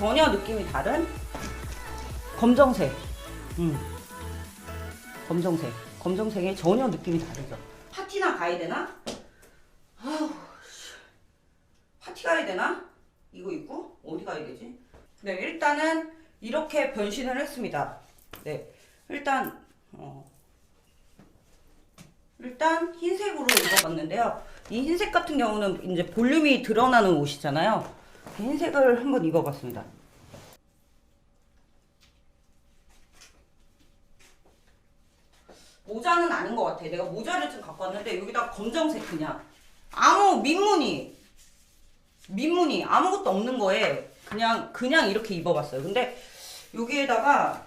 전혀 느낌이 다른 검정색. 음. 검정색. 검정색에 전혀 느낌이 다르죠. 파티나 가야 되나? 아우, 씨. 파티 가야 되나? 이거 입고 어디 가야 되지? 네, 일단은 이렇게 변신을 했습니다. 네, 일단 어, 일단 흰색으로 입어봤는데요. 이 흰색 같은 경우는 이제 볼륨이 드러나는 옷이잖아요. 흰색을 한번 입어봤습니다. 모자는 아닌 것 같아. 내가 모자를 좀 갖고 왔는데 여기다 검정색 그냥 아무 민무늬 민무늬 아무것도 없는 거에 그냥 그냥 이렇게 입어봤어요. 근데 여기에다가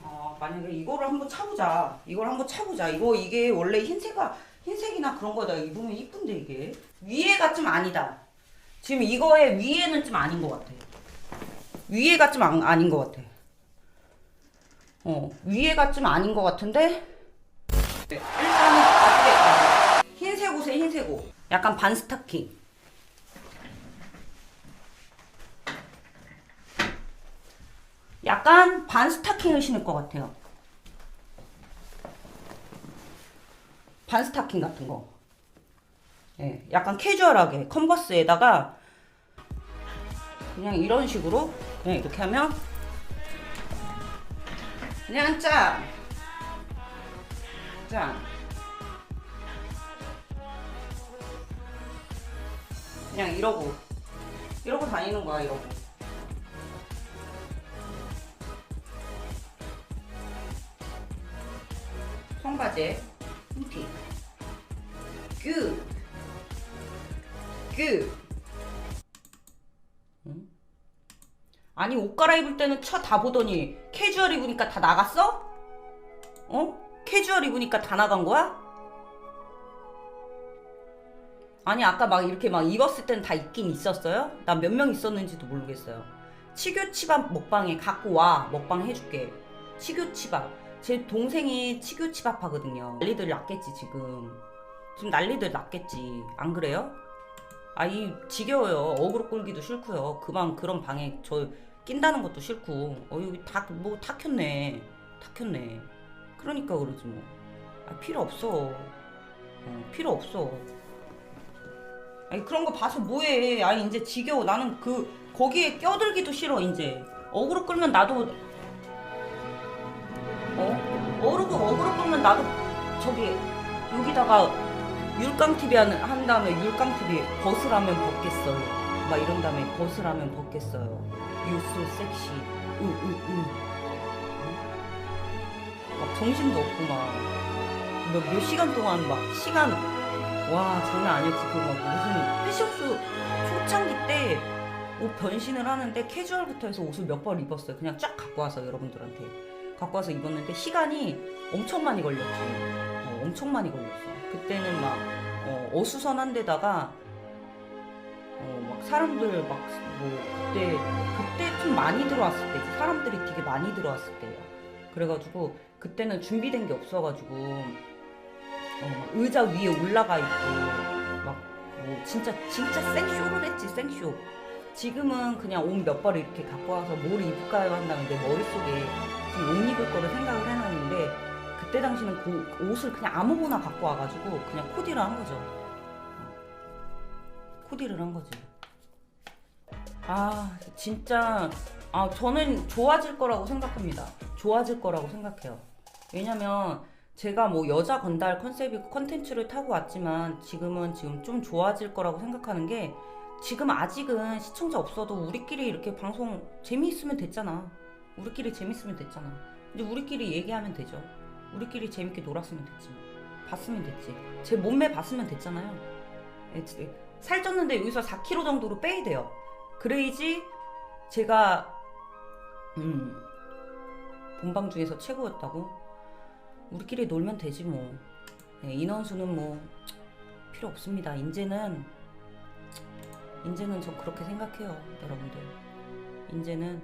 어, 만약에 이거를 한번 차보자. 이걸 한번 차보자. 이거 이게 원래 흰색아 흰색이나 그런 거다 입으면 이쁜데 이게 위에가 좀 아니다. 지금 이거의 위에는 좀 아닌 것 같아. 위에가 좀 안, 아닌 것 같아. 어 위에가 좀 아닌 것 같은데 네, 일단은 어떻게 흰색 옷에 흰색 옷. 약간 반 스타킹. 약간 반 스타킹을 신을 것 같아요. 반 스타킹 같은 거. 예, 약간 캐주얼하게 컨버스에다가 그냥 이런 식으로 그냥 이렇게 하면 그냥 짠. 짠. 그냥 이러고 이러고 다니는 거야 이러고. 청바지에 흰티 굿 굿. 응? 아니 옷 갈아입을 때는 쳐 다 보더니 캐주얼 입으니까 다 나갔어? 어? 캐주얼 입으니까 다 나간 거야? 아니 아까 막 이렇게 막 입었을 때는 다 있긴 있었어요? 난 몇 명 있었는지도 모르겠어요. 치교치밥 먹방에 갖고 와 먹방 해줄게. 치교치밥. 제 동생이 치교치밥 하거든요. 난리들 났겠지 지금. 지금 난리들 났겠지. 안 그래요? 아 이 지겨워요. 어그로 끌기도 싫고요. 그만 그런 방에 저 낀다는 것도 싫고. 어 여기 다뭐다 켰네. 다 켰네. 그러니까 그러지 뭐. 아 필요 없어. 어, 필요 없어. 아니 그런 거 봐서 뭐해. 아니 이제 지겨워. 나는 그 거기에 껴들기도 싫어 이제. 어그로 끌면 나도 어? 어그로 어그로 끌면 나도 저기 여기다가 율강 TV 한, 한 다음에 율강 TV 벗으라면 벗겠어요. 막 이런 다음에 벗으라면 벗겠어요. You so sexy. 으으 으. 막 정신도 없고 막. 몇, 몇 시간 동안 막 시간 와 장난 아니었지 그 막 무슨 패션쇼 초창기 때 옷 변신을 하는데 캐주얼부터 해서 옷을 몇 벌 입었어요 그냥 쫙 갖고 와서 여러분들한테 갖고 와서 입었는데 시간이 엄청 많이 걸렸지 어, 엄청 많이 걸렸어 그때는 막 어, 어수선한 데다가 어, 막 사람들 막 뭐 그때 그때 좀 많이 들어왔을 때지 사람들이 되게 많이 들어왔을 때요 그래가지고 그때는 준비된 게 없어가지고 어, 막 의자 위에 올라가 있고 막 뭐 진짜 진짜 생쇼를 했지 생쇼. 지금은 그냥 옷 몇벌 이렇게 갖고 와서 뭘 입을까요 한 다음에 내 머릿속에 지금 옷 입을 거를 생각을 해놨는데 그때 당시는 그 옷을 그냥 아무거나 갖고 와가지고 그냥 코디를 한 거죠. 어. 코디를 한 거지. 아 진짜 아 저는 좋아질 거라고 생각합니다. 좋아질 거라고 생각해요. 왜냐면 제가 뭐 여자 건달 컨셉이고 컨텐츠를 타고 왔지만 지금은 지금 좀 좋아질 거라고 생각하는 게 지금 아직은 시청자 없어도 우리끼리 이렇게 방송 재미있으면 됐잖아. 우리끼리 재밌으면 됐잖아. 이제 우리끼리 얘기하면 되죠. 우리끼리 재밌게 놀았으면 됐지. 봤으면 됐지. 제 몸매 봤으면 됐잖아요. 살쪘는데 여기서 4kg 정도로 빼야 돼요. 그래야지 제가 음 본방 중에서 최고였다고 우리끼리 놀면 되지 뭐 예, 인원수는 뭐 필요 없습니다 이제는 이제는 전 그렇게 생각해요 여러분들 이제는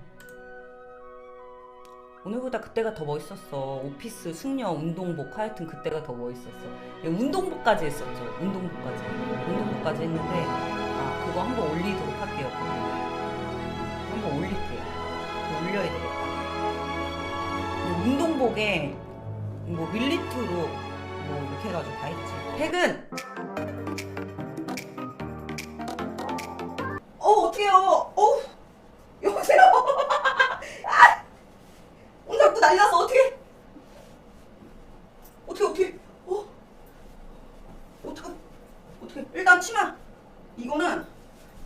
오늘보다 그때가 더 멋있었어 오피스 숙녀 운동복 하여튼 그때가 더 멋있었어 예, 운동복까지 했었죠 운동복까지 운동복까지 했는데 아 그거 한번 올리도록 할게요 한번 올릴게요. 올려야 되겠다. 운동복에 뭐 밀리트로 뭐 이렇게 해가지고 다 했지. 퇴근! 어, 어떡해요. 어여보세요? 아! 난리 났어. 어떡해? 어떡해, 어떡해. 어? 어떡해. 어떡해. 일단 치마. 이거는,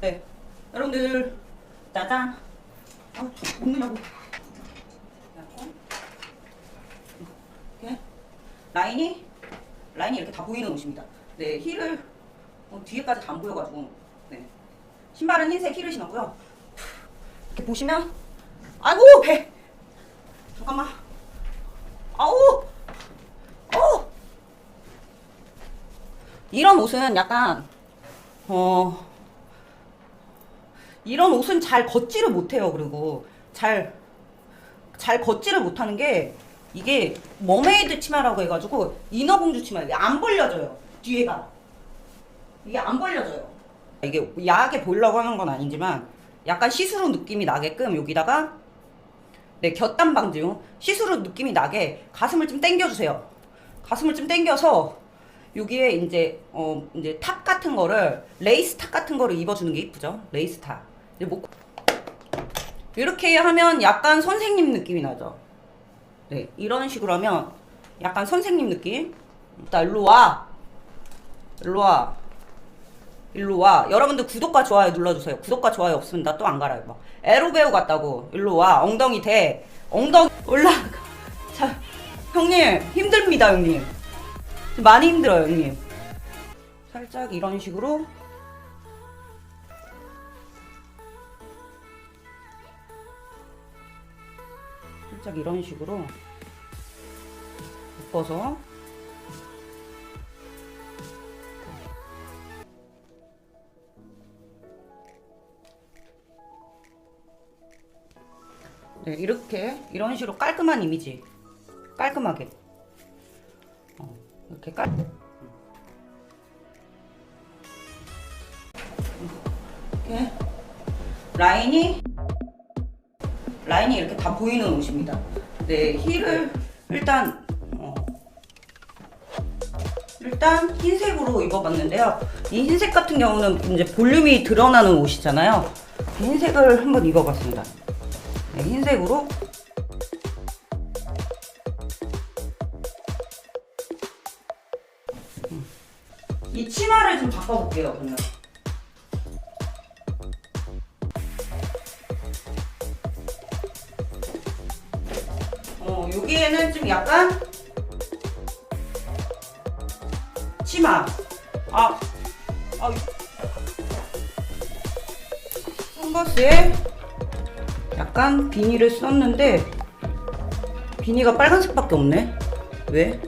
네. 여러분들, 짜잔. 아, 먹느냐고. 이렇게. 라인이, 라인이 이렇게 다 보이는 옷입니다. 네, 힐을 어, 뒤에까지 다 안 보여가지고, 네. 신발은 흰색 힐을 신었고요. 이렇게 보시면, 아이고, 배! 잠깐만. 아우! 어! 이런 옷은 약간, 어, 이런 옷은 잘 걷지를 못해요. 그리고 잘, 잘 걷지를 못하는 게 이게 머메이드 치마라고 해가지고 인어공주 치마 이게 안 벌려져요. 뒤에가 이게 안 벌려져요. 이게 야하게 보이려고 하는 건 아니지만 약간 시스루 느낌이 나게끔 여기다가 네 곁단 방지용 시스루 느낌이 나게 가슴을 좀 당겨주세요. 가슴을 좀 당겨서 여기에 이제 어 이제 탑 같은 거를 레이스 탑 같은 거를 입어주는 게 이쁘죠. 레이스 탑. 이제 목 이렇게 하면 약간 선생님 느낌이 나죠. 네 이런 식으로 하면 약간 선생님 느낌. 나 일로 와. 일로 와. 일로 와. 여러분들 구독과 좋아요 눌러주세요. 구독과 좋아요 없으면 나 또안 갈아요. 막 에로 배우 같다고. 일로 와. 엉덩이 대. 엉덩이 올라가. 자, 형님 힘듭니다, 형님. 많이 힘들어요, 형님. 살짝 이런 식으로 살짝 이런 식으로 묶어서 네, 이렇게 이런 식으로 깔끔한 이미지 깔끔하게 어, 이렇게 깔 이렇게 라인이 라인이 이렇게 다 보이는 옷입니다. 네, 힐을 일단 어, 일단 흰색으로 입어봤는데요. 이 흰색 같은 경우는 이제 볼륨이 드러나는 옷이잖아요. 흰색을 한번 입어봤습니다. 네, 흰색으로 음. 이 치마를 좀 바꿔볼게요, 그러면. 어, 여기에는 좀 약간 치마. 아, 아, 컨버스에 약간 비니를 썼는데 비니가 빨간색밖에 없네. 왜?